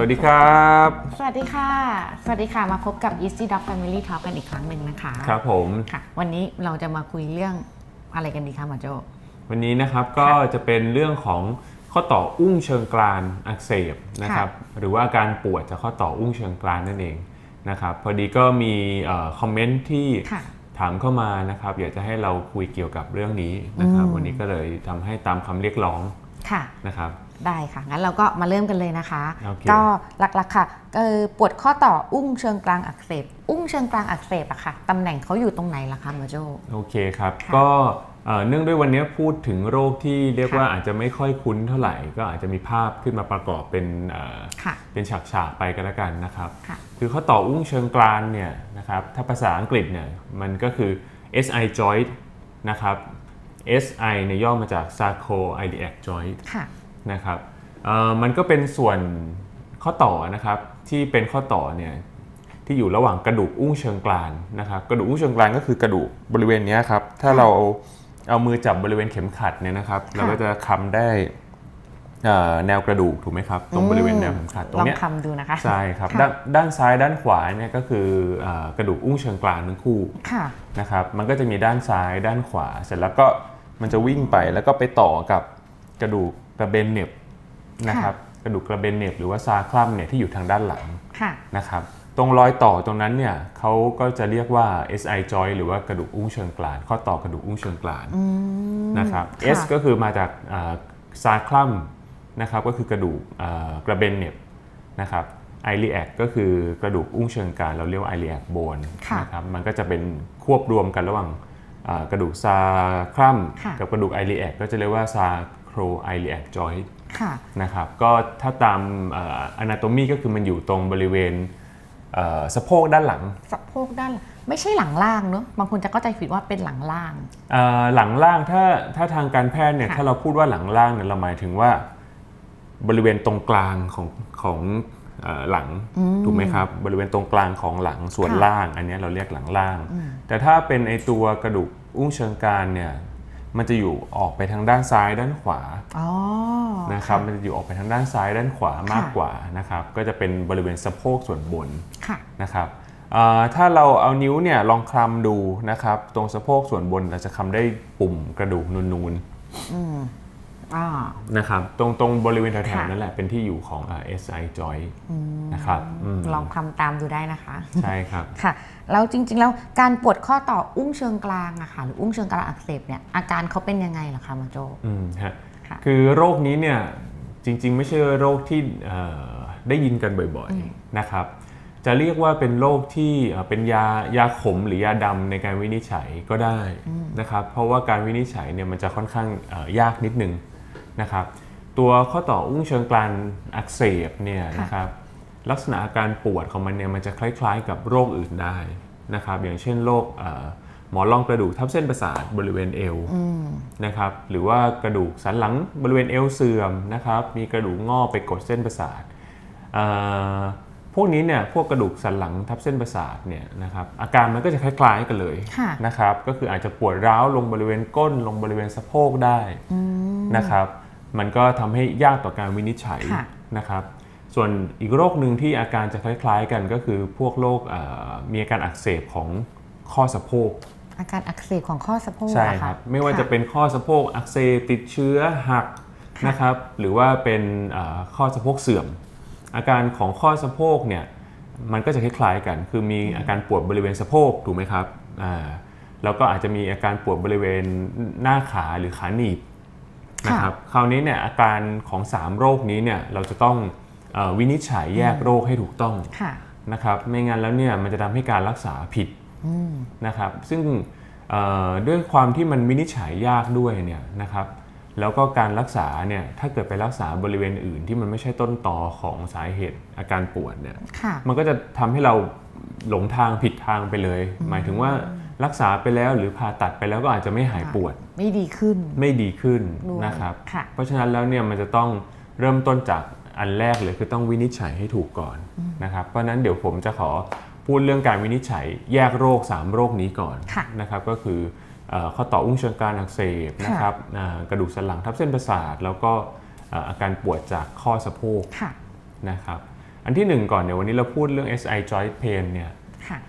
วัสดีครับ สวัสดีค่ะ สวัสดีค่ะ มาพบกับ Easy Dog Family Talk กันอีกครั้งหนึ่งนะคะครับผมค่ะ วันนี้เราจะมาคุยเรื่องอะไรกันดีคะหมอโจ วันนี้นะครับก็จะเป็นเรื่องของข้อต่ออุ้งเชิงกรานอักเสบนะครับ หรือว่าอาการปวดจากข้อต่ออุ้งเชิงกรานนั่นเองนะครับ พอดีก็มีคอมเมนต์ที่ค่ะถามเข้ามานะครับ อยากจะให้เราคุยเกี่ยวกับเรื่องนี้นะครับอืมวันนี้ก็เลยทำให้ตามคำเรียกร้องค่ะนะครับ ได้ค่ะ งั้นเราก็มาเริ่มกันเลยนะคะ โอเค ก็หลักๆค่ะเออปวดข้อต่ออุ้งเชิงกลางอักเสบ อุ้งเชิงกลางอักเสบอะค่ะตำแหน่งเขาอยู่ตรงไหนล่ะคะหมอโจ โอเคครับ ค่ะก็เอ่อเนื่องด้วยวันนี้พูดถึงโรคที่เรียกค่ะว่าอาจจะไม่ค่อยคุ้นเท่าไหร่ ก็อาจจะมีภาพขึ้นมาประกอบเป็นเอ่อค่ะเป็นฉากๆไปก็แล้วกันนะครับ ค่ะ คือข้อต่ออุ้งเชิงกรานเนี่ยนะครับถ้าภาษาอังกฤษเนี่ยมันก็คือ SI joint นะครับ SI เนี่ยย่อมาจาก sacroiliac joint ค่ะ นะครับเอ่อมันก็เป็นส่วนข้อต่อนะครับที่เป็นข้อต่อเนี่ยที่อยู่ระหว่างกระดูกอุ้งเชิงกรานนะครับกระดูกอุ้งเชิงกรานก็คือกระดูกบริเวณเนี้ยครับถ้าเราเอาเอามือจับบริเวณเข็มขัดเนี่ยนะครับเราก็จะคำได้เอ่อแนวกระดูกถูกไหมครับตรงบริเวณแนวเข็มขัดตรงลองเนี้ยคำดูนะคะใช่ครับค่ะด้านด้านซ้ายด้านขวาเนี่ยก็คือเอ่อกระดูกอุ้งเชิงกรานทั้งคู่ค่ะนะครับมันก็จะมีด้านซ้ายด้านขวา เสร็จแล้วก็มันจะวิ่งไปแล้วก็ไปต่อกับกระดูก กระเบนเหน็บนะครับกระดูกกระเบนเหน็บหรือว่าซาคลัมเนี่ยที่อยู่ทางด้านหลังค่ะนะครับตรงรอยต่อตรงนั้นเนี่ยเขาก็จะเรียกว่า SI joint หรือว่ากระดูกอุ้งเชิงกราน ข้อต่อกระดูกอุ้งเชิงกรานอืมนะครับค่ะ S ก็คือมาจากซาคลัมนะครับก็คือกระดูกอ่ากระเบนเน็บนะครับไอรีแอก็คือกระดูกอุ้งเชิงกรานเราเรียกว่าไอรีแอโบนค่ะนะครับมันก็จะเป็นควบรวมกันระหว่างอ่ากระดูกซาคลัมค่ะกับกระดูกไอรีแอก็จะเรียกว่าซา โครไอรีแอจอยค่ะนะครับก็ถ้าตามอนาโตมีก็คือมันอยู่ตรงบริเวณเอ่อสะโพกด้านหลังสะโพกด้านหลังไม่ใช่หลังล่างเนอะบางคนจะเข้าใจผิดว่าเป็นหลังล่างเอ่อหลังล่างถ้าถ้าทางการแพทย์เนี่ยค่ะถ้าเราพูดว่าหลังล่างเนี่ยเราหมายถึงว่าบริเวณตรงกลางของของเอ่อหลังถูกไหมครับบริเวณตรงกลางของหลังส่วนค่ะล่าง อันเนี้ยเราเรียกหลังล่าง แต่ถ้าเป็นไอตัวกระดูกอุ้งเชิงกรานเนี่ย มันจะอยู่ออกไปทางด้านซ้ายด้านขวาอ๋อนะครับมันจะอยู่ออกไปทางด้านซ้ายด้านขวามากกว่านะครับก็จะเป็นบริเวณสะโพกส่วนบนค่ะนะครับเอ่อถ้าเราเอานิ้วเนี่ยลองคลำดูนะครับ ตรงสะโพกส่วนบนเราจะคลำได้ปุ่มกระดูกนูนอ่าๆ นะครับตรงตรงบริเวณแถวค่ะๆนั่นแหละเป็นที่อยู่ของเอ่อ SI joint นะครับอืมลองคำตามดูได้นะคะ ใช่ครับค่ะแล้วจริง ๆ แล้วการปวดข้อต่ออุ้งเชิงกลางอะค่ะหรืออุ้งเชิงกลางอักเสบเนี่ยอาการเขาเป็นยังไงเหรอคะหมอโจอืมฮะค่ะคือโรคนี้เนี่ยจริง ๆ ไม่ใช่โรคที่เอ่อได้ยินกันบ่อยๆนะครับ จะเรียกว่าเป็นโรคที่เอ่อเป็นยายาขมหรือยาดำในการวินิจฉัยก็ได้นะครับ เพราะว่าการวินิจฉัยเนี่ยมันจะค่อนข้างเอ่อยากนิดนึง นะครับตัวข้อต่ออุ้งเชิงกรานอักเสบเนี่ยค่ะนะครับลักษณะอาการปวดของมันเนี่ยมันจะคล้ายๆ กับโรคอื่นได้นะครับอย่างเช่นโรคเอ่อหมอนรองกระดูกทับเส้นประสาทบริเวณเอวนะครับหรือว่ากระดูกสันหลังบริเวณเอวเสื่อมนะครับมีกระดูกงอกไปกดเส้นประสาทเอ่อพวกนี้เนี่ยพวกกระดูกสันหลังทับเส้นประสาทเนี่ยนะครับอาการมันก็จะคล้ายๆกันเลยค่ะนะครับก็คืออาจจะปวดร้าวลงบริเวณก้นลงบริเวณสะโพกได้นะครับ มันก็ทำให้ยากต่อการวินิจฉัยค่ะนะครับ ส่วนอีกโรคหนึ่งที่อาการจะคล้ายๆกันก็คือพวกโรคเอ่อมีอาการอักเสบของข้อสะโพกอาการอักเสบของข้อสะโพกใช่อะคค่ะรับไม่ว่าจะเป็นข้อสะโพกอักเสบติดเชื้อหักนะครับ หรือว่าเป็นเอ่อข้อสะโพกเสื่อม อาการของข้อสะโพกเนี่ยมันก็จะคล้ายๆกัน คือมีอาการปวดบริเวณสะโพกถูกไหมครับอ่าแล้วก็อาจจะมีอาการปวดบริเวณหน้าขาหรือขาหนีบ นะครับคราวนี้เนี่ยอาการของ 3 โรคนี้เนี่ยเราจะต้องเออวินิจฉัยแยกโรคให้ถูกต้องค่ะนะครับไม่งั้นแล้วเนี่ยมันจะทำให้การรักษาผิดนะครับซึ่งเอ่อด้วยความที่มันวินิจฉัยยากด้วยเนี่ยนะครับแล้วก็การรักษาเนี่ยถ้าเกิดไปรักษาบริเวณอื่นที่มันไม่ใช่ต้นตอของสาเหตุอาการปวดเนี่ยค่ะมันก็จะทำให้เราหลงทางผิดทางไปเลย หมายถึงว่า รักษาไปแล้วหรือผ่าตัดไปแล้วก็อาจจะไม่หายปวด ไม่ดีขึ้น ไม่ดีขึ้นด้วยนะครับค่ะเพราะฉะนั้นแล้วเนี่ยมันจะต้องเริ่มต้นจากอันแรกเลยคือต้องวินิจฉัยให้ถูกก่อนนะครับ เพราะฉะนั้นเดี๋ยวผมจะขอพูดเรื่องการวินิจฉัยแยกโรค 3 โรคนี้ก่อนค่ะนะครับ ก็คือเอ่อข้อต่ออุ้งเชิงกรานอักเสบนะครับอ่ากระดูกสันหลังทับเส้นประสาท แล้วก็เอ่ออาการปวดจากข้อสะโพกค่ะนะครับ อันที่หนึ่งก่อนเนี่ยวันนี้เราพูดเรื่อง SI joint pain เนี่ยค่ะ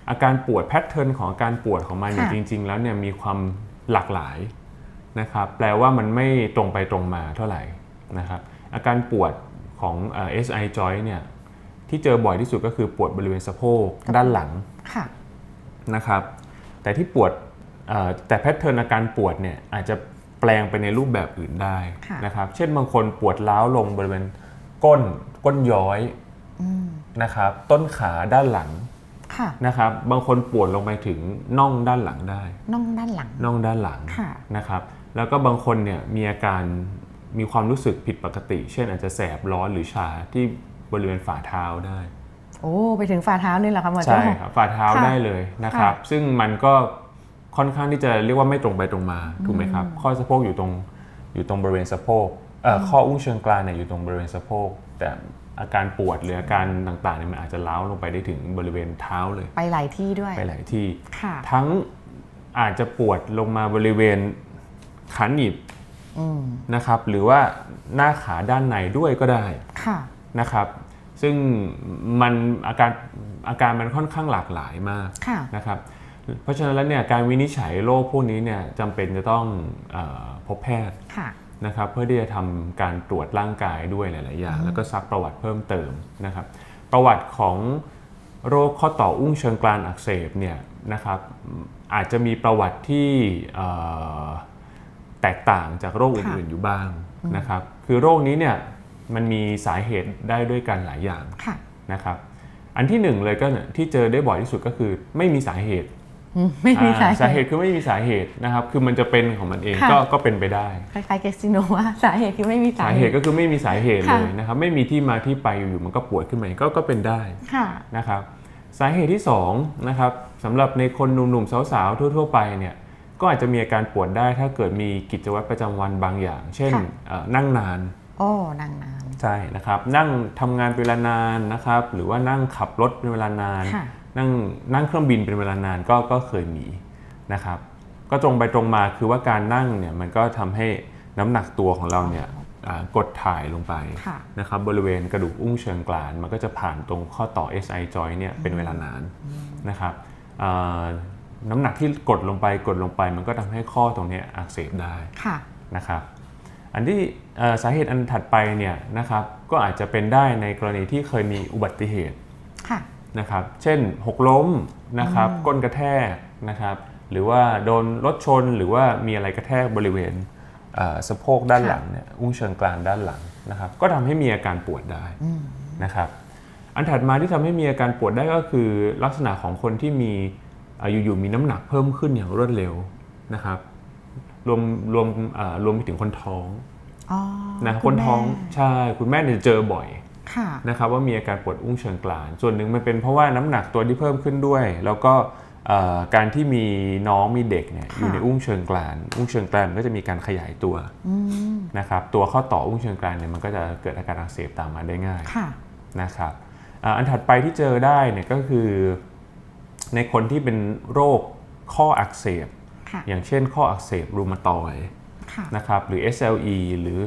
อาการปวดแพทเทิร์นของอาการปวดของมันเนี่ยค่ะจริง ๆ แล้วเนี่ยมีความหลากหลายนะครับแปลว่ามันไม่ตรงไปตรงมาเท่าไหร่นะครับอาการปวดของเอ่อ SI joint เนี่ยที่เจอบ่อยที่สุดก็คือปวดบริเวณสะโพกด้านหลังค่ะนะครับแต่ที่ปวดเอ่อแต่แพทเทิร์นอาการปวดเนี่ยอาจจะแปลงไปในรูปแบบอื่นได้ค่ะนะครับเช่นบางคนปวดล้าวลงบริเวณก้นก้นย้อยนะครับต้นขาด้านหลังค่ะ นะครับ บางคนปวดลงไปถึงน่องด้านหลังได้ น่องด้านหลัง น่องด้านหลังค่ะ นะครับ แล้วก็บางคนเนี่ยมีอาการมีความรู้สึกผิดปกติ เช่นอาจจะแสบร้อนหรือชาที่บริเวณฝ่าเท้าได้ โอ้ไปถึงฝ่าเท้าเลยเหรอคะหมอโจ้ใช่ครับฝ่าเท้าค่ะได้เลยนะครับค่ะซึ่งมันก็ค่อนข้างที่จะเรียกว่าไม่ตรงไปตรงมาถูกไหมครับ ข้อสะโพกอยู่ตรงอยู่ตรงบริเวณสะโพกเอ่ออข้ออุ้งเชิงกรานเนี่ยอยู่ตรงบริเวณสะโพก แต่ อาการปวดหรืออาการต่างๆเนี่ยมันอาจจะล้าวลงไปได้ถึงบริเวณเท้าเลย ไปหลายที่ด้วย ไปหลายที่ ค่ะ ทั้งอาจจะปวดลงมาบริเวณขาหนีบอืมนะครับ หรือว่าหน้าขาด้านในด้วยก็ได้ค่ะ นะครับ ซึ่งมันอาการอาการมันค่อนข้างหลากหลายมากค่ะ นะครับ เพราะฉะนั้นแล้วเนี่ยการวินิจฉัยโรคพวกนี้เนี่ยจำเป็นจะต้องเออพบแพทย์ ค่ะ นะครับเพื่อที่จะทำการตรวจร่างกายด้วยหลาย ๆ อย่าง แล้วก็ซักประวัติเพิ่มเติมนะครับ ประวัติของโรคข้อต่ออุ้งเชิงกรานอักเสบเนี่ยนะครับอาจจะมีประวัติที่เอ่อแตกต่างจากโรคอื่น ๆ อยู่บ้างนะครับ คือโรคนี้เนี่ยมันมีสาเหตุได้ด้วยกันหลายอย่างค่ะนะครับ อันที่หนึ่งเลยก็ที่เจอได้บ่อยที่สุดก็คือไม่มีสาเหตุอืม ไม่มีอ่าสาสาเหเหตุตุคือไม่มีสาเหตุนะครับ คือมันจะเป็นของมันเองค่ะก็ก็เป็นไปได้คล้ายๆเกสซิโนว่าสาเหตุคือไม่มีสาสาเหเหตุตุก็คือไม่มีสาเหตุค่ะเลยนะครับ ไม่มีที่มาที่ไปอยู่ๆมันก็ปวดขึ้นมาก็ก็เป็นได้ค่ะนะครับ สาเหตุที่2นะครับสำหรับในคนหนุ่มๆสาวๆทั่ว ๆ ไปเนี่ยก็อาจจะมีอาการปวดได้ถ้าเกิดมีกิจวัตรประจำวันบางอย่าง เช่นค่ะเอ่อนั่งนานโอ้นางนานใช่นะครับ นั่งทำงานเป็นเวลานานนะครับ หรือว่านั่งขับรถเป็นเวลานานค่ะ นั่งนั่งเครื่องบินเป็นเวลานานก็ก็เคยมีนะครับ ก็ตรงไปตรงมาคือว่าการนั่งเนี่ยมันก็ทำให้น้ำหนักตัวของเราเนี่ยอ่ากดถ่ายลงไปค่ะนะครับบริเวณกระดูกอุ้งเชิงกราน มันก็จะผ่านตรงข้อต่อ SI joint เนี่ยเป็นเวลานานนะครับอ่าน้ำหนักที่กดลงไปกดลงไป มันก็ทำให้ข้อตรงเนี้ยอักเสบได้ค่ะนะครับอันที่เอ่อสาเหตุอันถัดไปเนี่ยนะครับก็อาจจะเป็นได้ในกรณีที่เคยมีอุบัติเหตุค่ะ นะครับ เช่นหกล้มนะครับก้นกระแทกนะครับ หรือว่าโดนรถชนหรือว่ามีอะไรกระแทกบริเวณเอ่อสะโพกด้านหลังเนี่ยอุ้งเชิงกรานด้านหลังนะครับ ก็ทำให้มีอาการปวดได้นะครับ อันถัดมาที่ทำให้มีอาการปวดได้ก็คือลักษณะของคนที่มีเอ่ออยู่ๆมีน้ำหนักเพิ่มขึ้นอย่างรวดเร็วนะครับ รวมรวมเอ่อรวมไปถึงคนท้องอ๋อนะณคนท้องแม่ใช่คุณแม่เนี่ยเจอบ่อยค่ะ นะครับว่ามีอาการปวดอุ้งเชิงกราน ส่วนหนึ่งมันเป็นเพราะว่าน้ำหนักตัวที่เพิ่มขึ้นด้วย แล้วก็เอ่อการที่มีน้องมีเด็กเนี่ยค่ะอยู่ในอุ้งเชิงกราน อุ้งเชิงกรานมันก็จะมีการขยายตัวอืมนะครับตัวข้อต่ออุ้งเชิงกรานเนี่ยมันก็จะเกิดอาการอักเสบตามมาได้ง่ายค่ะนะครับอ่าอันถัดไปที่เจอได้เนี่ยก็คือ ในคนที่เป็นโรคข้ออักเสบค่ะอย่างเช่นข้ออักเสบรูมาตอยด์ค่ะนะครับหรือ SLE หรือ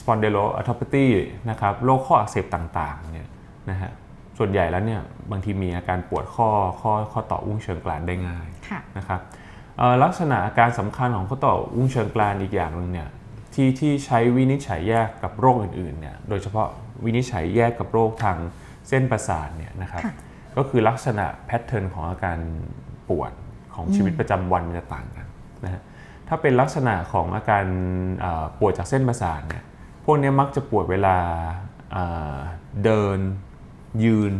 spondyloarthropathy นะครับโรคข้ออักเสบต่างๆเนี่ยนะฮะส่วนใหญ่แล้วเนี่ยบางทีมีอาการปวดข้อข้อข้อต่ออุ้งเชิงกรานได้ง่ายค่ะนะครับเอ่อลักษณะอาการสำคัญของข้อต่ออุ้งเชิงกรานอีกอย่างหนึ่งเนี่ยที่ที่ใช้วินิจฉัยแยกกับโรคอื่นๆเนี่ยโดยเฉพาะวินิจฉัยแยกกับโรคทางเส้นประสาทเนี่ยนะครับค่ะก็คือลักษณะแพทเทิร์นของอาการปวดของชีวิตประจำวันมันจะต่างกันนะฮะถ้าเป็นลักษณะของอาการเอ่อปวดจากเส้นประสาทเนี่ย พวกเนี้ยมักจะปวดเวลาเอ่อเดินยืน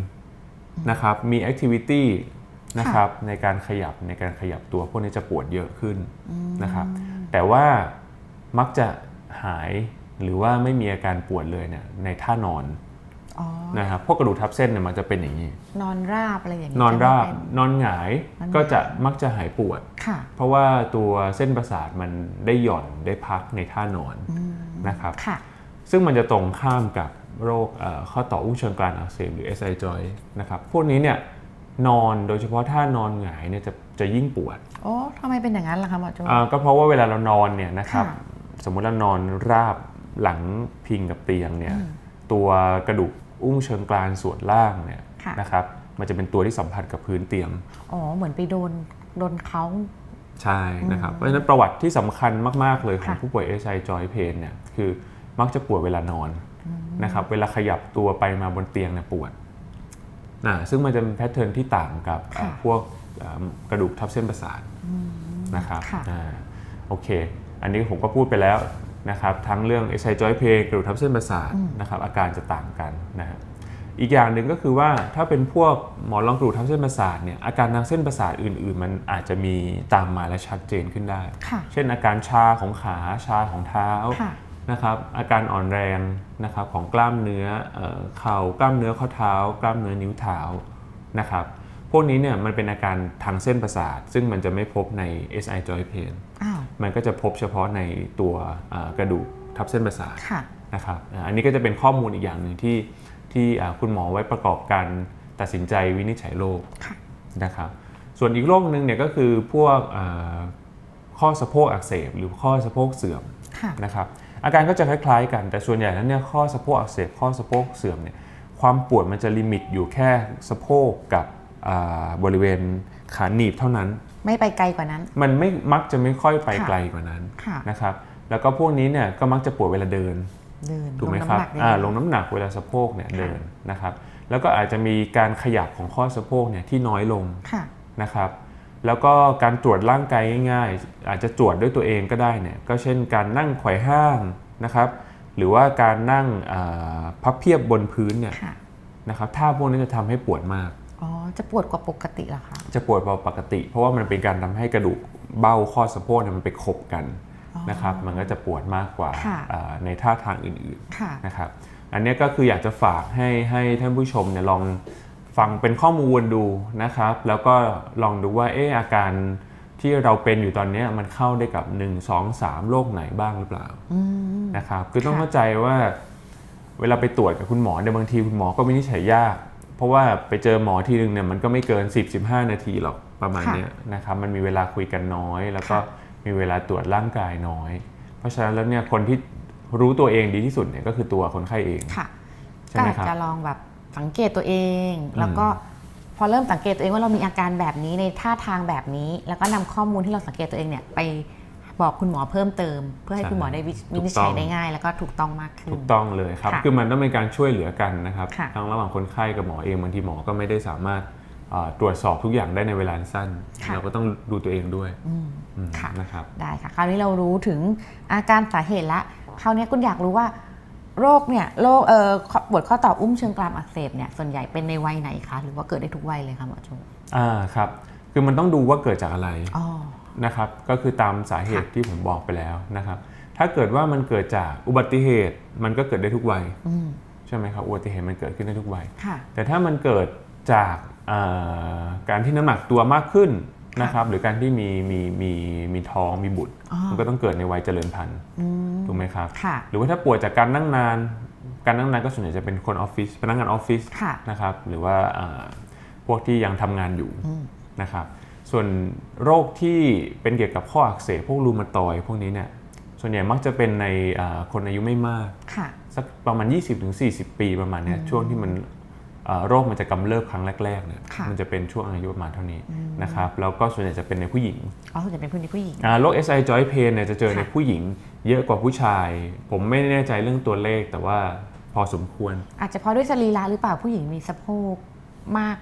นะครับมีแอคทิวิตี้นะครับในการขยับในการขยับตัวพวกนี้จะปวดเยอะขึ้นนะครับแต่ว่ามักจะหายหรือว่าไม่มีอาการปวดเลยเนี่ยในท่านอนอ๋อนะครับพวกกระดูกทับเส้นเนี่ยมันจะเป็นอย่างนี้ นอนราบอะไรอย่างนี้นอนจะไม่ราบเป็นนอนหงายนอนหงายก็จะมักจะหายปวดค่ะเพราะว่าตัวเส้นประสาทมันได้หย่อนได้พักในท่านอนนะครับค่ะ ซึ่งมันจะตรงข้ามกับโรคเอ่อข้อต่ออุ้งเชิงกรานอักเสบหรือ SI joint นะครับ พวกนี้เนี่ยนอนโดยเฉพาะท่านอนหงายเนี่ยจะจะยิ่งปวดโอ้ทำไมเป็นอย่างนั้นล่ะคะหมอโจ้อ่าก็เพราะว่าเวลาเรานอนเนี่ยนะครับค่ะสมมุติเรานอนราบหลังพิงกับเตียงเนี่ยตัวกระดูกอุ้งเชิงกรานส่วนล่างเนี่ยค่ะนะครับมันจะเป็นตัวที่สัมผัสกับพื้นเตียงอ๋อเหมือนไปโดนโดนเขาใช่นะครับเพราะฉะนั้นประวัติที่สำคัญมาก ๆ เลยของค่ะผู้ป่วย SI joint pain เนี่ยคือ มักจะปวดเวลานอนนะครับเวลาขยับตัวไปมาบนเตียงเนี่ยปวดนะซึ่งมันจะเป็นแพทเทิร์นที่ต่างกับเอ่อพวกเอ่อกระดูกทับเส้นประสาทนะครับค่ะอ่าโอเค อันนี้ผมก็พูดไปแล้วนะครับทั้งเรื่อง SI joint pain กระดูกทับเส้นประสาทนะครับอาการจะต่างกันนะฮะอีกอย่างหนึ่งก็คือว่าถ้าเป็นพวกหมอนรองกระดูกทับเส้นประสาทเนี่ยอาการทางเส้นประสาทอื่น ๆ มันอาจจะมีตามมาและชัดเจนขึ้นได้ค่ะเช่นอาการชาของขาชาของเท้าค่ะ นะครับอาการอ่อนแรงนะครับของกล้ามเนื้อเอ่อเข่ากล้ามเนื้อข้อเท้า กล้ามเนื้อนิ้วเท้านะครับพวกนี้เนี่ยมันเป็นอาการทางเส้นประสาท ซึ่งมันจะไม่พบใน SI joint pain อ้าวมันก็จะพบเฉพาะในตัวเอ่อกระดูกทับเส้นประสาทค่ะนะครับอ่าอันนี้ก็จะเป็นข้อมูลอีกอย่างหนึ่งที่ที่อ่าคุณหมอไว้ประกอบการตัดสินใจวินิจฉัยโรคค่ะนะครับส่วนอีกโรคหนึ่งเนี่ยก็คือพวกอ่าข้อสะโพกอักเสบ หรือข้อสะโพกเสื่อมค่ะนะครับ อาการก็จะคล้ายๆกัน แต่ส่วนใหญ่แล้วเนี่ยข้อสะโพกอักเสบข้อสะโพกเสื่อมเนี่ยความปวดมันจะลิมิตอยู่แค่สะโพกกับอ่าบริเวณขาหนีบเท่านั้น ไม่ไปไกลกว่านั้น มันไม่มักจะไม่ค่อยไปค่ะไกลกว่านั้นค่ะนะครับแล้วก็พวกนี้เนี่ยก็มักจะปวดเวลาเดินเดินถูกไหมลงครับน้ำหนักได้อ่าดีลงน้ำหนักเวลาสะโพกเนี่ยค่ะเดินนะครับ แล้วก็อาจจะมีการขยับของข้อสะโพกเนี่ยที่น้อยลงค่ะนะครับ แล้วก็การตรวจร่างกายง่าย ๆ อาจจะตรวจด้วยตัวเองก็ได้เนี่ยก็เช่นการนั่งไขว่ห้างนะครับ หรือว่าการนั่งอ่าพับเพียบบนพื้นเนี่ยค่ะนะครับท่าพวกนี้จะทำให้ปวดมากอ๋อจะปวดกว่าปกติเหรอคะจะปวดกว่าปกติ เพราะว่ามันเป็นการทำให้กระดูกเบ้าข้อสะโพกเนี่ยมันไปขบกันนะครับ มันก็จะปวดมากกว่าค่ะอ่าในท่าทางอื่นๆค่ะนะครับ อันเนี้ยก็คืออยากจะฝากให้ให้ท่านผู้ชมเนี่ยลอง ฟังเป็นข้อมูลดูนะครับ แล้วก็ลองดูว่าเอออาการที่เราเป็นอยู่ตอนเนี้ยมันเข้าได้กับ 1 2 3โรคไหนบ้างหรือเปล่าอืมนะครับคือต้องค่ะเข้าใจว่าเวลาไปตรวจกับคุณหมอเนี่ยบางทีคุณหมอก็วินิจฉัยยาก เพราะว่าไปเจอหมอทีนึงเนี่ยมันก็ไม่เกิน 10-15 นาทีหรอกประมาณเนี้ยนะครับมันมีเวลาคุยกันน้อย แล้วก็มีเวลาตรวจร่างกายน้อย เพราะฉะนั้นแล้วเนี่ยคนที่รู้ตัวเองดีที่สุดเนี่ยก็คือตัวคนไข้เองค่ะใช่ก็ไหมอาจครับจะลองแบบ สังเกตตัวเอง แล้วก็พอเริ่มสังเกตตัวเองว่าเรามีอาการแบบนี้ในท่าทางแบบนี้ แล้วก็นำข้อมูลที่เราสังเกตตัวเองเนี่ยไปบอกคุณหมอเพิ่มเติม เพื่อให้ใช่คุณหมอได้วิถูกวินิจฉัยต้องได้ง่าย แล้วก็ถูกต้องมากขึ้นถูกต้องเลยครับค่ะคือมันต้องเป็นการช่วยเหลือกันนะครับค่ะทั้งระหว่างคนไข้กับหมอเองบางทีหมอก็ไม่ได้สามารถเอ่อตรวจสอบทุกอย่างได้ในเวลาสั้นค่ะเราก็ต้องดูตัวเองด้วยอืมอืมค่ะนะครับได้ค่ะคราวนี้เรารู้ถึงอาการสาเหตุละคราวนี้คุณอยากรู้ว่า โรคเนี่ยโรคเอ่อข้อปวดข้อต่ออุ้มเชิงกรามอักเสบเนี่ยส่วนใหญ่เป็นในวัยไหนคะหรือว่าเกิดได้ทุกวัยเลยคะหมอโจอ่าครับคือมันต้องดูว่าเกิดจากอะไรอ๋อนะครับก็คือตามสาเหตุที่ผมบอกไปแล้วนะครับ ถ้าเกิดว่ามันเกิดจากอุบัติเหตุมันก็เกิดได้ทุกวัยอืมใช่ไหมครับอุบัติเหตุมันเกิดขึ้นได้ทุกวัยค่ะแต่ถ้ามันเกิดจากเอ่อการที่น้ำหนักตัวมากขึ้น นะครับหรือการที่มีมีมีมีท้องมีบุตรอ๋อมันก็ต้องเกิดในวัยเจริญพันธุ์อืมถูกไหมครับค่ะหรือว่าถ้าป่วยจากการนั่งนาน การนั่งนานก็ส่วนใหญ่จะเป็นคนออฟฟิศพนักงานออฟฟิศค่ะนะครับหรือว่าเอ่อพวกที่ยังทำงานอยู่อืมนะครับส่วนโรคที่เป็นเกี่ยวกับข้ออักเสบพวกรูมาตอยด์พวกนี้เนี่ยส่วนใหญ่มักจะเป็นในเอ่อคนอายุไม่มากค่ะสักประมาณ 20-40 ปีประมาณเนี้ยช่วงที่มันเอ่อ โรคมันจะกำเริบครั้งแรกๆเนี่ยค่ะมันจะเป็นช่วงอายุประมาณเท่านี้นะครับแล้วก็ส่วนใหญ่จะเป็นในผู้หญิงอ๋อส่วนใหญ่เป็นผู้หญิงผู้หญิงอ่าโรค SI joint pain เนี่ยจะเจอในค่ะผู้หญิงเยอะกว่าผู้ชาย ผมไม่แน่ใจเรื่องตัวเลขแต่ว่าพอสมควร อาจจะเพราะด้วยสรีระหรือเปล่าผู้หญิงมีสะโพกมาก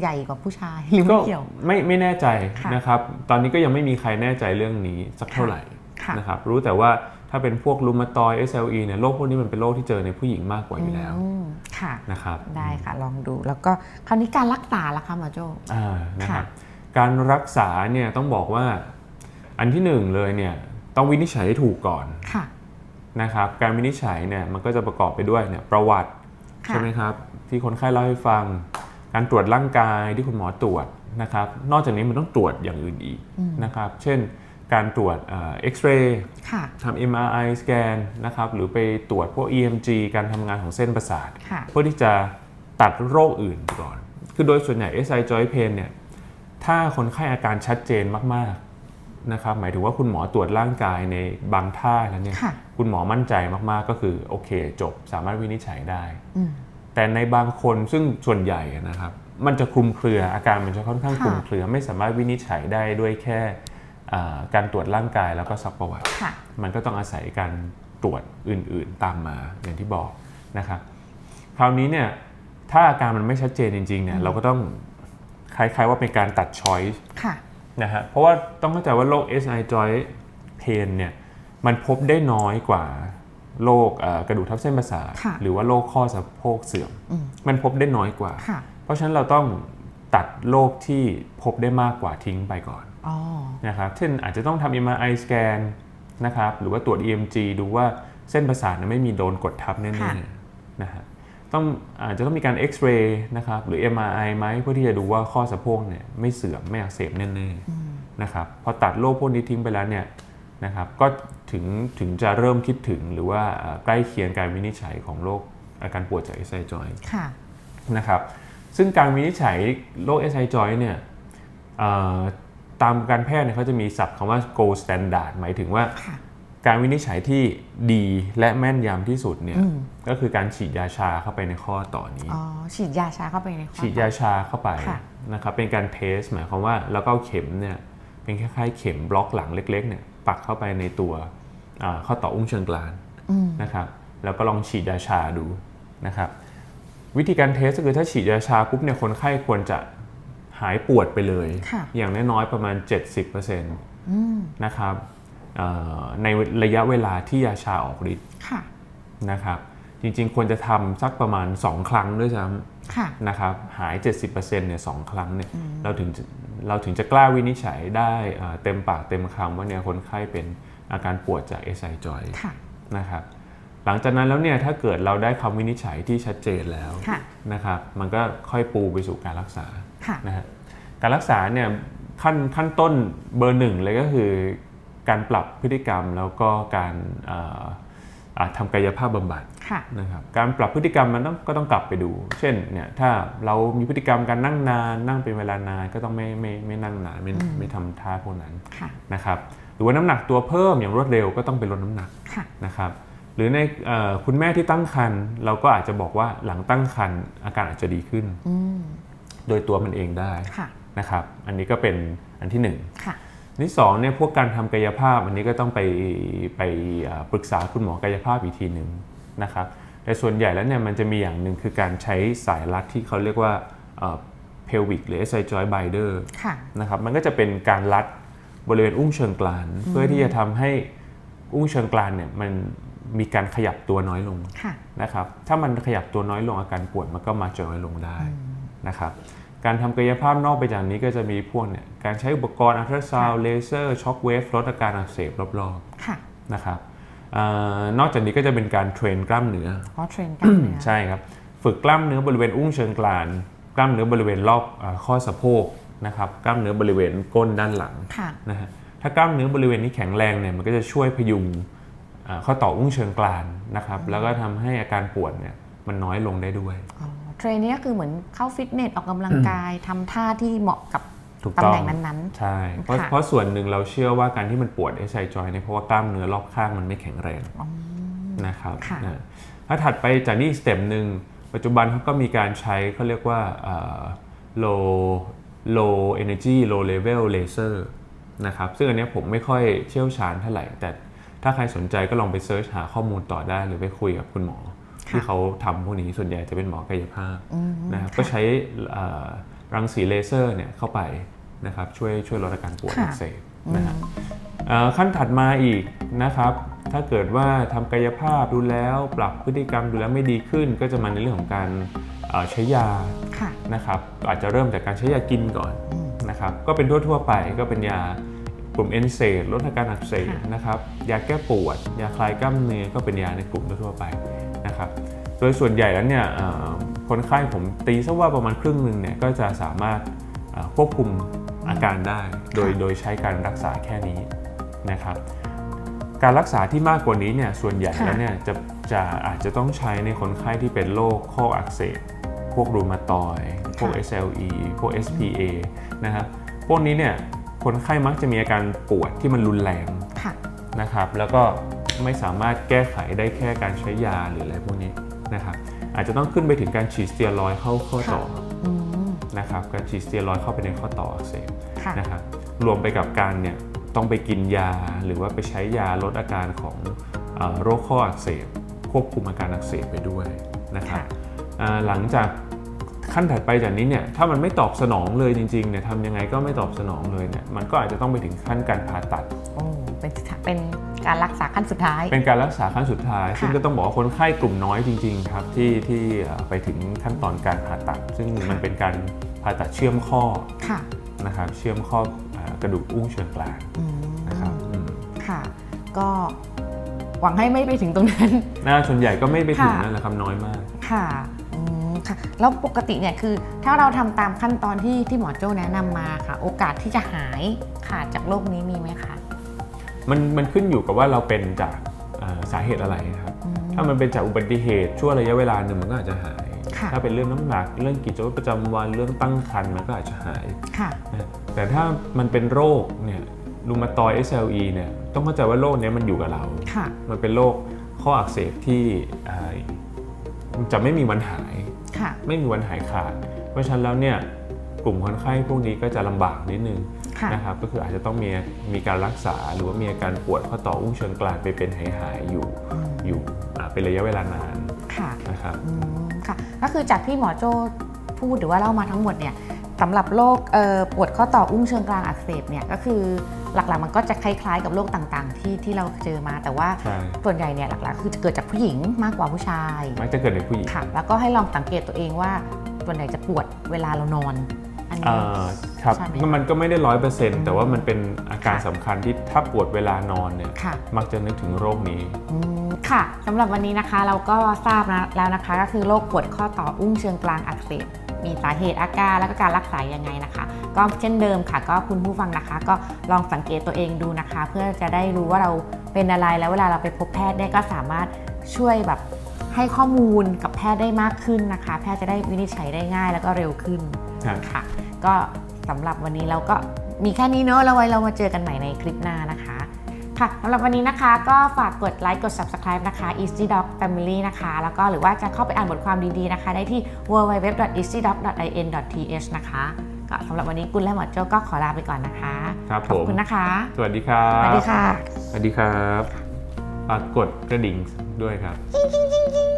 ใหญ่กว่าผู้ชายหรือก็ไม่เกี่ยวไม่ไม่แน่ใจค่ะนะครับตอนนี้ก็ยังไม่มีใครแน่ใจเรื่องนี้สักเท่าไหร่ค่ะนะครับรู้แต่ว่าถ้าเป็นพวกรูมาตอย SLE เนี่ยโรคพวกนี้มันเป็นโรคที่เจอในผู้หญิงมากกว่าอยู่แล้วอืม ค่ะนะครับได้ค่ะลองดูแล้วก็คราวนี้การรักษาล่ะคะหมอโจอ่านะครับค่ะการรักษาเนี่ยต้องบอกว่าอันที่หนึ่งเลยเนี่ยต้องวินิจฉัยให้ถูกก่อนค่ะนะครับการวินิจฉัยเนี่ยมันก็จะประกอบไปด้วยเนี่ยประวัติค่ะใช่ไหมครับที่คนไข้เล่าให้ฟัง การตรวจร่างกายที่คุณหมอตรวจนะครับ นอกจากนี้มันต้องตรวจอย่างอื่นอีกนะครับ เช่น การตรวจเอ็กซเรย์ค่ะทำ MRI สแกนนะครับหรือไปตรวจพวก EMG การทำงานของเส้นประสาทค่ะเพื่อที่จะตัดโรคอื่นก่อน คือโดยส่วนใหญ่ SI joint pain เนี่ยถ้าคนไข้อาการชัดเจนมากๆนะครับหมายถึงว่าคุณหมอตรวจร่างกายในบางท่าแล้วเนี่ยค่ะคุณหมอมั่นใจมากๆก็คือโอเคจบสามารถวินิจฉัยได้อืมแต่ในบางคนซึ่งส่วนใหญ่นะครับมันจะคลุมเครืออาการมันจะค่อนข้างค่ะคลุมเครือไม่สามารถวินิจฉัยได้ด้วยแค่อ่า การตรวจร่างกายแล้วก็ซักประวัติค่ะมันก็ต้องอาศัยการตรวจอื่นๆตามมาอย่างที่บอกนะครับคราวนี้เนี่ยถ้าอาการมันไม่ชัดเจนจริงๆเนี่ยเราก็ต้องคล้ายๆว่าเป็นการตัดช้อยส์ค่ะนะฮะเพราะว่าต้องเข้าใจว่าโรค SI joint pain เนี่ยมันพบได้น้อยกว่าโรคเอ่อกระดูกทับเส้นประสาทค่ะหรือว่าโรคข้อสะโพกเสื่อม มันพบได้น้อยกว่าค่ะเพราะฉะนั้นเราต้องตัดโรคที่พบได้มากกว่าทิ้งไปก่อนอ๋อ นะครับเช่นอาจจะต้องทำ MRI สแกนนะครับหรือว่าตรวจ EMG ดูว่าเส้นประสาทเนยไม่มีโดนกดทับแน่ค่ะๆนะฮะต้องอาจจะต้องมีการเอ็กซเรย์นะครับหรือ MRI ไหมเพื่อที่จะดูว่าข้อสะโพกเนี่ยไม่เสื่อมไม่อักเสบแน่ๆนะครับพอตัดโรคพวกนี้ทิ้งไปแล้วเนี่ยนะครับก็ถึงถึงจะเริ่มคิดถึงหรือว่าเอ่อใกล้เคียงการวินิจฉัยของโรคอาการปวดจาก SI joint ค่ะนะครับซึ่งการวินิจฉัยโรค SI joint เนี่ยเอ่อ ตามการแพทย์เนี่ยเขาจะมีศัพท์คำว่า gold standard หมายถึงว่าค่ะการวินิจฉัยที่ดีและแม่นยำที่สุดเนี่ยอืมก็คือการฉีดยาชาเข้าไปในข้อต่อนี้อ๋อฉีดยาชาเข้าไปในข้อฉีดยาชาเข้าไปค่ะนะครับเป็นการเทส หมายความว่าแล้วก็เอาเข็มเนี่ยเป็นคล้ายๆเข็มบล็อกหลังเล็กๆเนี่ยปักเข้าไปในตัวอ่าข้อต่ออุ้งเชิงกรานอืมนะครับแล้วก็ลองฉีดยาชาดูนะครับวิธีการเทสก็คือถ้าฉีดยาชาปุ๊บเนี่ยคนไข้ควรจะ หายปวดไปเลยค่ะอย่างน้อยๆประมาณ 70%อืมนะครับเอ่อในระยะเวลาที่ยาชาออกฤทธิ์ค่ะนะครับจริงๆ ควรจะทำสักประมาณ 2 ครั้งด้วยซ้ค่ะำนะครับหาย 70%เนี่ยสองครั้งเนี่ยเราถึงจะเราถึงจะกล้าวินิจฉัยได้เอ่อเต็มปากเต็มคำว่าเนี่ยคนไข้เป็นอาการปวดจาก SI joint ค่ะนะครับหลังจากนั้นแล้วเนี่ยถ้าเกิดเราได้คำวินิจฉัยที่ชัดเจนแล้วค่ะนะครับมันก็ค่อยปูไปสู่การรักษาค่ะ นะฮะการรักษาเนี่ยขั้นขั้นต้นเบอร์หนึ่งเลยก็คือการปรับพฤติกรรมแล้วก็การเอ่ออ่าทำกายภาพบำบัดค่ะนะครับการปรับพฤติกรรมมันต้องก็ต้องกลับไปดู เช่นเนี่ยถ้าเรามีพฤติกรรมการนั่งนานนั่งเป็นเวลานานก็ต้องไม่ไม่ไม่นั่งนานไม่ไม่ทำท่าพวกนั้นค่ะนะครับหรือว่าน้ำหนักตัวเพิ่มอย่างรวดเร็วก็ต้องไปลดน้ำหนักค่ะนะครับหรือในเอ่อคุณแม่ที่ตั้งครรภ์เราก็อาจจะบอกว่าหลังตั้งครรภ์อาการอาจจะดีขึ้นอืม โดยตัวมันเองได้ค่ะนะครับ อันนี้ก็เป็นอันที่หนึ่งค่ะอันที่สองเนี่ยพวกการทำกายภาพอันนี้ก็ต้องไปไปเอ่อปรึกษาคุณหมอกายภาพอีกทีหนึ่งนะครับแต่ส่วนใหญ่แล้วเนี่ยมันจะมีอย่างหนึ่งคือการใช้สายรัดที่เขาเรียกว่าเอ่อ pelvic หรือ SI joint binder ค่ะนะครับมันก็จะเป็นการรัดบริเวณอุ้งเชิงกราน เพื่อที่จะทำให้อุ้งเชิงกรานเนี่ยมันมีการขยับตัวน้อยลงค่ะนะครับถ้ามันขยับตัวน้อยลงอาการปวดมันก็มาจะน้อยลงได้นะครับ การทำกายภาพนอกไปจากนี้ก็จะมีพวกเนี่ยการใช้อุปกรณ์อัลตราซาวด์เลเซอร์ช็อคเวฟลดอาการอักเสบรอบค่ะๆนะครับเออนอกจากนี้ก็จะเป็นการเทรนกล้ามเนื้อเพราะเทรนกล้ามเนื้อใช่ครับ ฝึกกล้ามเนื้อบริเวณอุ้งเชิงกราน กล้ามเนื้อบริเวณรอบเอ่อข้อสะโพกนะครับกล้ามเนื้อบริเวณก้นด้านหลังค่ะนะฮะถ้ากล้ามเนื้อบริเวณนี้แข็งแรงเนี่ยมันก็จะช่วยพยุงเอ่อข้อต่ออุ้งเชิงกรานนะครับแล้วก็ทำให้อาการปวดเนี่ย มันน้อยลงได้ด้วยอ๋อเทรนนี้ก็คือเหมือนเข้าฟิตเนสออกกำลังกายทำท่าที่เหมาะกับถูกตำต้อแหน่งงนั้นใช่ เพราะค่ะเพราะส่วนหนึ่งเราเชื่อว่าการที่มันปวด SI joint เนี่ยเพราะว่ากล้ามเนื้อรอบข้างมันไม่แข็งแรงนะครับค่ะนะถ้าถัดไปจากนี้อีกสเต็ปหนึ่งปัจจุบันเขาก็มีการใช้เขาเรียกว่าเอ่อ low low energy low level laser นะครับซึ่งอันเนี้ยผมไม่ค่อยเชี่ยวชาญเท่าไหร่ แต่ถ้าใครสนใจก็ลองไปเซิร์ชหาข้อมูลต่อได้หรือไปคุยกับคุณหมอ ที่เขาทำพวกนี้ส่วนใหญ่จะเป็นหมอกายภาพๆอืมนะครับก็ใช้เอ่อรังสีเลเซอร์เนี่ยเข้าไปนะครับช่วยช่วยลดอาการปวดค่ะอักเสบนะครับเอ่อขั้นถัดมาอีกนะครับ ถ้าเกิดว่าทำกายภาพดูแล้วปรับพฤติกรรมดูแล้วไม่ดีขึ้น ก็จะมาในเรื่องของการเอ่อใช้ยาค่ะนะครับอาจจะเริ่มจากการใช้ยากินก่อนนะครับก็เป็นทั่วๆไปก็เป็นยากลุ่มเอนเซดลดอาการอักเสบค่ะนะครับยาแก้ปวด ยาคลายกล้ามเนื้อก็เป็นยาในกลุ่มทั่วๆไป นะครับโดยส่วนใหญ่แล้วเนี่ยเอ่อคนไข้ผมตีซะว่าประมาณครึ่งหนึ่งเนี่ยก็จะสามารถเอ่อควบคุมอาการได้โดยโดยใช้การรักษาแค่นี้นะครับการรักษาที่มากกว่านี้เนี่ยส่วนใหญ่ค่ะแล้วเนี่ยจะจะอาจจะต้องใช้ในคนไข้ที่เป็นโรคข้ออักเสบพวกรูมาตอยด์พวก SLE พวก SPA นะครับพวกนี้เนี่ยคนไข้มักจะมีอาการปวดที่มันรุนแรงค่ะนะครับแล้วก็ ไม่สามารถแก้ไขได้แค่การใช้ยาหรืออะไรพวกนี้นะครับอาจจะต้องขึ้นไปถึงการฉีดสเตียรอยด์เข้าข้อต่ออืมนะครับการฉีดสเตียรอยด์เข้าไปในข้อต่ออักเสบค่ะนะครับรวมไปกับการเนี่ยต้องไปกินยาหรือว่าไปใช้ยาลดอาการของเออโรคข้ออักเสบควบคุมอาการอักเสบไปด้วยนะครับค่ะอ่าหลังจากขั้นถัดไปจากนี้เนี่ยถ้ามันไม่ตอบสนองเลยจริงๆเนี่ยทำยังไงก็ไม่ตอบสนองเลยเนี่ยมันก็อาจจะต้องไปถึงขั้นการผ่าตัดโอ้เป็นเป็น การรักษาขั้นสุดท้าย เป็นการรักษาขั้นสุดท้ายค่ะซึ่งก็ต้องบอกว่าคนไข้กลุ่มน้อยจริงๆครับที่ที่เอ่อไปถึงขั้นตอนการผ่าตัด ซึ่งมันเป็นการผ่าตัดเชื่อมข้อค่ะนะครับเชื่อมข้ออ่ากระดูกอุ้งเชิงกรานอืมนะครับอืมค่ะ ก็หวังให้ไม่ไปถึงตรงนั้นน่าส่วนใหญ่ก็ไม่ไปถึงค่ะนั่นแหละครับน้อยมาก ค่ะอืมค่ะ แล้วปกติเนี่ยคือถ้าเราทำตามขั้นตอนที่ที่หมอโจ้แนะนำมาค่ะ โอกาสที่จะหายขาดจากโรคนี้มีไหมคะ มันมันขึ้นอยู่กับว่าเราเป็นจากเอ่อสาเหตุอะไรนะครับอืมถ้ามันเป็นจากอุบัติเหตุช่วงระยะเวลาหนึ่งมันก็อาจจะหายค่ะถ้าเป็นเรื่องน้ำหนัก เรื่องกิจวัตรประจำวันเรื่องตั้งครรภ์มันก็อาจจะหายค่ะนะแต่ถ้ามันเป็นโรคเนี่ยรูมาตอย SLE เนี่ยต้องเข้าใจว่าโรคเนี้ยมันอยู่กับเราค่ะมันเป็นโรคข้ออักเสบที่เอ่อจะไม่มีวันหายค่ะไม่มีวันหายขาด เพราะฉะนั้นแล้วเนี่ยกลุ่มคนไข้พวกนี้ก็จะลำบากนิดนึงค่ะ นะครับก็คืออาจจะต้องมีมีการรักษาหรือว่ามีอาการปวดข้อต่ออุ้งเชิงกรานไปเป็นหายหายๆอยู่อืมอยู่อ่าเป็นระยะเวลานานค่ะนะครับอืมค่ะก็คือจากที่หมอโจ้พูดหรือว่าเล่ามาทั้งหมดเนี่ยสำหรับโรคเอ่อปวดข้อต่ออุ้งเชิงกรานอักเสบเนี่ยก็คือหลักๆมันก็จะคล้ายๆกับโรคต่างๆ ที่ที่เราเจอมาแต่ว่าใช่ส่วนใหญ่เนี่ยหลักๆ คือจะเกิดจากผู้หญิงมากกว่าผู้ชายมักจะเกิดในผู้หญิงค่ะแล้วก็ให้ลองสังเกตตัวเองว่าส่วนใหญ่จะปวดเวลาเรานอน อันอ่นี้าครับใช่ไหมมันก็ไม่ได้ร้อยเปอร์เซ็นต์แต่ว่ามันเป็นอาการค่ะสำคัญที่ถ้าปวดเวลานอนเนี่ยค่ะ มักจะนึกถึงโรคนี้ อืมค่ะสำหรับวันนี้นะคะเราก็ทราบนะแล้วนะคะ ก็คือโรคปวดข้อต่ออุ้งเชิงกรานอักเสบมีสาเหตุอาการแล้วก็การรักษายังไงนะคะ ก็เช่นเดิมค่ะ ก็คุณผู้ฟังนะคะ ก็ลองสังเกตตัวเองดูนะคะ เพื่อจะได้รู้ว่าเราเป็นอะไรแล้วเวลาเราไปพบแพทย์เนี่ยก็สามารถช่วยแบบให้ข้อมูลกับแพทย์ได้มากขึ้นนะคะ แพทย์จะได้วินิจฉัยได้ง่ายแล้วก็เร็วขึ้นครับ ค่ะ ก็สำหรับวันนี้เราก็มีแค่นี้เนอะแล้วไว้เรามาเจอกันใหม่ในคลิปหน้านะคะ ค่ะสำหรับวันนี้นะคะ ก็ฝากกดไลค์กด subscribe นะคะ Easy Dog Family นะคะ แล้วก็หรือว่าจะเข้าไปอ่านบทความดีๆนะคะ ได้ที่ www.easydog.in.th นะคะก็สำหรับวันนี้กุลและหมอโจ้ก็ขอลาไปก่อนนะคะครับขอบผมคุณนะคะ สวัสดีครับสวัสดีค่ะสวัสดีครับฝากกดกระดิ่งด้วยครับจริง